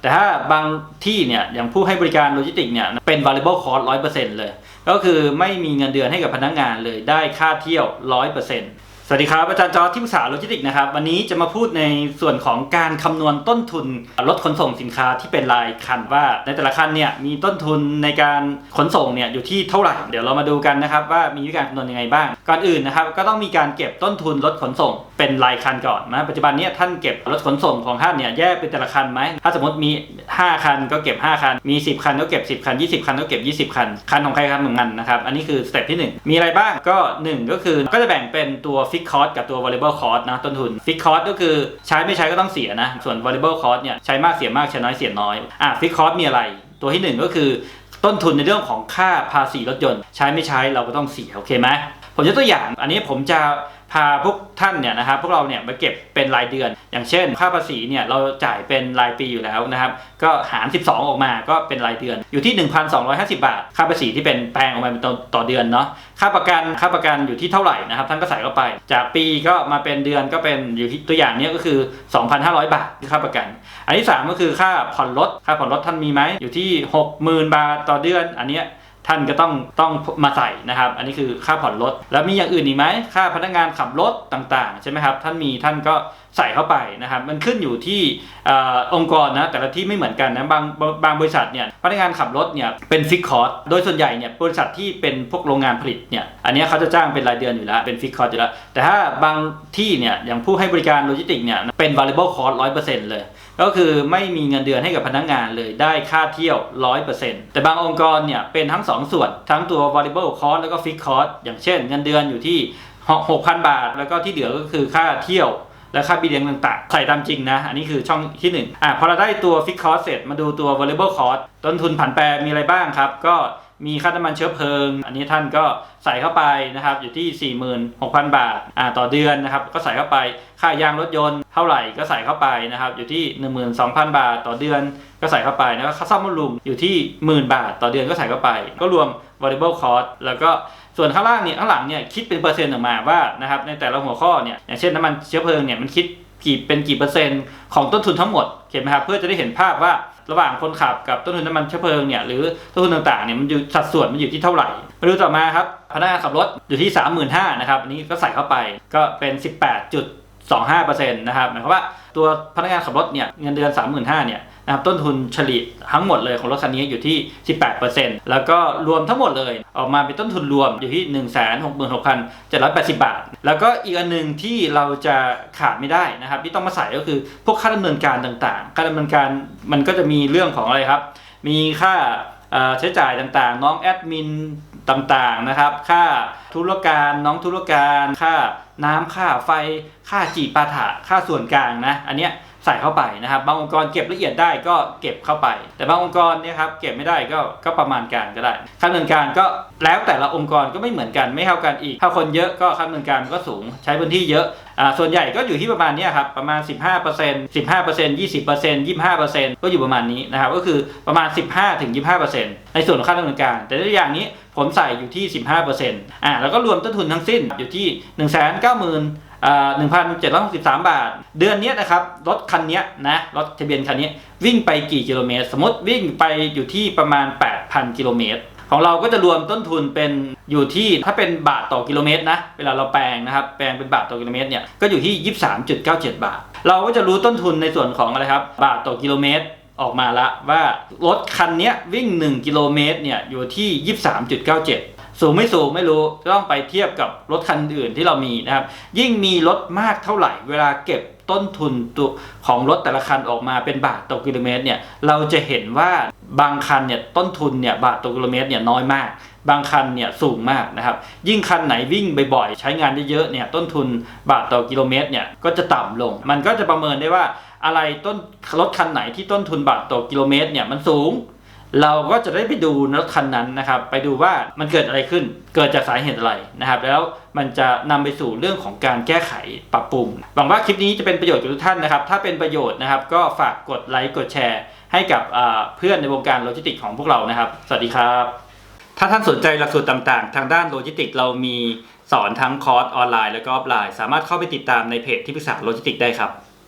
แต่ถ้าบางที่เนี่ยอย่างผู้ให้บริการโลจิสติกเนี่ยเป็น variable cost 100%เลย ก็คือไม่มีเงินเดือนให้กับพนักงานเลยได้ค่าเที่ยว 100% สวัสดีครับ อาจารย์จอร์จที่ปรึกษาโลจิสติกนะครับ วันนี้จะมาพูดในส่วนของการคำนวณต้นทุนรถขนส่งสินค้าที่เป็นรายคันว่าในแต่ละคันเนี่ยมีต้นทุนในการขนส่งเนี่ยอยู่ที่เท่าไหร่ เดี๋ยวเรามาดูกันนะครับว่ามีวิธีการคำนวณยังไงบ้าง ก่อนอื่นนะครับก็ต้องมีการเก็บต้นทุนรถขนส่ง เป็นรายคันก่อนนะปัจจุบันเนี้ท่านเก็บรถขนส่งของท่านเนี่ยแยกเป็นแต่ละคันไหมถ้าสมมติมี 5 คันก็เก็บ 5 คัน มี 10 คันก็เก็บ 10 คัน 20 คันก็เก็บ 20 คัน คันของใครคันของมันนะครับ อันนี้คือสเต็ปที่ 1 มีอะไรบ้างก็ 1 ก็คือก็จะแบ่งเป็นตัวิกคอร์สกับตัว variable cost นะต้นทุนฟิกคอร์สก็คือใช้ไม่ใช้ก็ต้องเสียนะ ส่วน variable cost เนี่ยใช้มากเสียมากใช้น้อยเสียน้อยอะฟิกคอร์สมีอะไร ตัวที่ 1 ก็คือต้นทุนในเรื่องของค่าภาษีรถยนต์ ใช้ไม่ใช้เราก็ต้องเสียโอเคไหมผมยกตัวอย่างอันนี้ผมจะ พาพวกท่านเนี่ยนะครับพวกเราเนี่ยมาเก็บเป็นรายเดือน อย่างเช่น ค่าภาษีเนี่ยเราจ่ายเป็นรายปีอยู่แล้วนะครับ ก็หาร 12 ออกมาก็เป็นรายเดือนอยู่ที่ 1,250 บาท ค่าภาษีที่เป็นแปลงออกมาเป็นต่อตอเดือนเนาะค่าประกันค่าประกันอยู่ที่เท่าไหร่นะครับท่านก็ใส่เข้าไป จากปีก็มาเป็นเดือนก็เป็นอยู่ที่ตัวอย่างเนี้ยก็คือ 2,500 บาทค่าประกัน อันที่ 3 ก็คือค่าผ่อนรถค่าผ่อนรถท่านมีไหมอยู่ที่ 60,000 บาทต่อเดือน อันเนี้ย ท่านก็ต้องต้องมาใส่นะครับ อันนี้คือค่าผ่อนรถ แล้วมีอย่างอื่นอีกไหมค่าพนักงานขับรถต่างๆ ใช่ไหมครับ ท่านมีท่านก็ใส่เข้าไปนะครับ มันขึ้นอยู่ที่อองค์กรนะแต่ละที่ไม่เหมือนกันนะบางบางบริษัทเนี่ยพนักงานขับรถเนี่ยเป็นฟิกคอร์สโดยส่วนใหญ่เนี่ยบริษัทที่เป็นพวกโรงงานผลิตเนี่ยอันนี้เขาจะจ้างเป็นรายเดือนอยู่แล้วเป็นฟิกคอร์สอยู่แล้ว แต่ถ้าบางที่เนี่ยอย่างผู้ให้บริการโลจิสติกเนี่ยเป็น variable cost 100%เปอร์เซ็นต์เลย ก็คือไม่มีเงินเดือนให้กับพนักงานเลยได้ค่าเที่ยว100%แต่บางองค์กรเนี่ยเป็นทั้ง2 ส่วน ทั้งตัว variable cost แล้วก็ fixed cost อย่างเช่น เงินเดือนอยู่ที่ 6,000 บาท แล้วก็ที่เหลือก็คือค่าเที่ยวและค่าบีเลี้ยงต่างๆ ใส่ตามจริงนะ อันนี้คือช่องที่ 1 อะพอเราได้ตัว fixed cost เสร็จมาดูตัว variable cost ต้นทุนผันแปรมีอะไรบ้างครับ ก็ มีค่าน้ำมันเชื้อเพลิง อันนี้ท่านก็ใส่เข้าไปนะครับอยู่ที่ 46,000 บาทอ่าต่อเดือนนะครับก็ใส่เข้าไปค่ายางรถยนต์เท่าไหร่ก็ใส่เข้าไปนะครับอยู่ที่ 12,000 บาทต่อเดือนก็ใส่เข้าไปนะครับค่าซ่อมบำรุงอยู่ที่หมื่นบาท ต่อเดือนก็ใส่เข้าไป ก็รวม variable cost แล้วก็ส่วนข้างล่างเนี่ยข้างหลังเนี่ยคิดเป็นเปอร์เซ็นต์ออกมาว่านะครับในแต่ละหัวข้อเนี่ยอย่างเช่นน้ำมันเชื้อเพลิงเนี่ยมันคิด กี่เป็นกี่เปอร์เซ็นต์ของต้นทุนทั้งหมดเห็นไหมครับเพื่อจะได้เห็นภาพว่าระหว่างคนขับกับต้นทุนน้ำมันเชื้อเพลิงเนี่ยหรือต้นทุนต่างๆเนี่ยมันอยู่สัดส่วนมันอยู่ที่เท่าไหร่มาดูต่อมาครับพนักงานขับรถอยู่ที่ 35,000นะครับอันนี้ก็ใส่เข้าไปก็เป็น 18.25%นะครับหมายความว่าตัวพนักงานขับรถเนี่ยเงินเดือน 35,000เนี่ย นะครับต้นทุนเฉลี่ยทั้งหมดเลยของรถคันนี้อยู่ที่ 18%แล้วก็รวมทั้งหมดเลย ออกมาเป็นต้นทุนรวมอยู่ที่ 166,780 บาท แล้วก็อีกอันหนึ่งที่เราจะขาดไม่ได้นะครับที่ต้องมาใส่ก็คือพวกค่าดำเนินการต่างๆ ค่าดำเนินการมันก็จะมีเรื่องของอะไรครับ มีค่าใช้จ่ายต่างๆ น้องแอดมินต่างๆนะครับ ค่าธุรการน้องธุรการ ค่าน้ำค่าไฟ ค่าจีปาถะค่าส่วนกลางนะ อันเนี้ย ใส่เข้าไปนะครับ บางองค์กรเก็บละเอียดได้ก็เก็บเข้าไป แต่บางองค์กรเนี่ยครับเก็บไม่ได้ก็ก็ประมาณการก็ได้ค่าดำเนินการก็แล้วแต่ละองค์กรก็ไม่เหมือนกันไม่เท่ากันอีก ถ้าคนเยอะก็ค่าดำเนินการก็สูงใช้พื้นที่เยอะอ่าส่วนใหญ่ก็อยู่ที่ประมาณนี้ครับประมาณ 15% 15% 20% 25%ก็อยู่ประมาณนี้นะครับก็คือประมาณ 15-25%ในส่วนของค่าดำเนินการ แต่ตัวอย่างนี้ผมใส่อยู่ที่ 15%อ่าแล้วก็รวมต้นทุนทั้งสิ้นอยู่ที่ 190,000อ่า1,763บาท เดือนนี้นะครับ รถคันนี้นะ รถทะเบียนคันนี้ วิ่งไปกี่กิโลเมตร สมมติวิ่งไปอยู่ที่ประมาณ 8,000 กิโลเมตร ของเราก็จะรวมต้นทุนเป็นอยู่ที่ถ้าเป็นบาทต่อกิโลเมตรนะ เวลาเราแปลงนะครับ แปลงเป็นบาทต่อกิโลเมตรเนี่ย ก็อยู่ที่ 23.97 บาท เราก็จะรู้ต้นทุนในส่วนของอะไรครับ บาทต่อกิโลเมตรออกมาละว่ารถคันนี้วิ่ง 1 กิโลเมตรเนี่ยอยู่ที่ 23.97 สูงไม่สูงไม่รู้ต้องไปเทียบกับรถคันอื่นที่เรามีนะครับ ยิ่งมีรถมากเท่าไหร่ เวลาเก็บต้นทุนตัวของรถแต่ละคันออกมาเป็นบาทต่อกิโลเมตรเนี่ยเราจะเห็นว่าบางคันเนี่ยต้นทุนเนี่ยบาทต่อกิโลเมตรเนี่ยน้อยมาก บางคันเนี่ยสูงมากนะครับ ยิ่งคันไหนวิ่งบ่อยๆ ใช้งานเยอะๆเนี่ยต้นทุนบาทต่อกิโลเมตรเนี่ยก็จะต่ำลง มันก็จะประเมินได้ว่าอะไรต้นรถคันไหนที่ต้นทุนบาทต่อกิโลเมตรเนี่ยมันสูง เราก็จะได้ไปดูรถคันนั้นนะครับ ไปดูว่ามันเกิดอะไรขึ้น เกิดจากสาเหตุอะไรนะครับ แล้วมันจะนำไปสู่เรื่องของการแก้ไขปรับปรุง หวังว่าคลิปนี้จะเป็นประโยชน์กับทุกท่านนะครับ ถ้าเป็นประโยชน์นะครับ ก็ฝากกดไลค์กดแชร์ ให้กับเพื่อนในวงการโลจิสติกของพวกเรานะครับ สวัสดีครับ ถ้าท่านสนใจหลักสูตรต่างๆ ทางด้านโลจิสติกเรามีสอนทั้งคอร์สออนไลน์ และก็ออฟไลน์ สามารถเข้าไปติดตามในเพจที่ปรึกษาโลจิสติกได้ครับ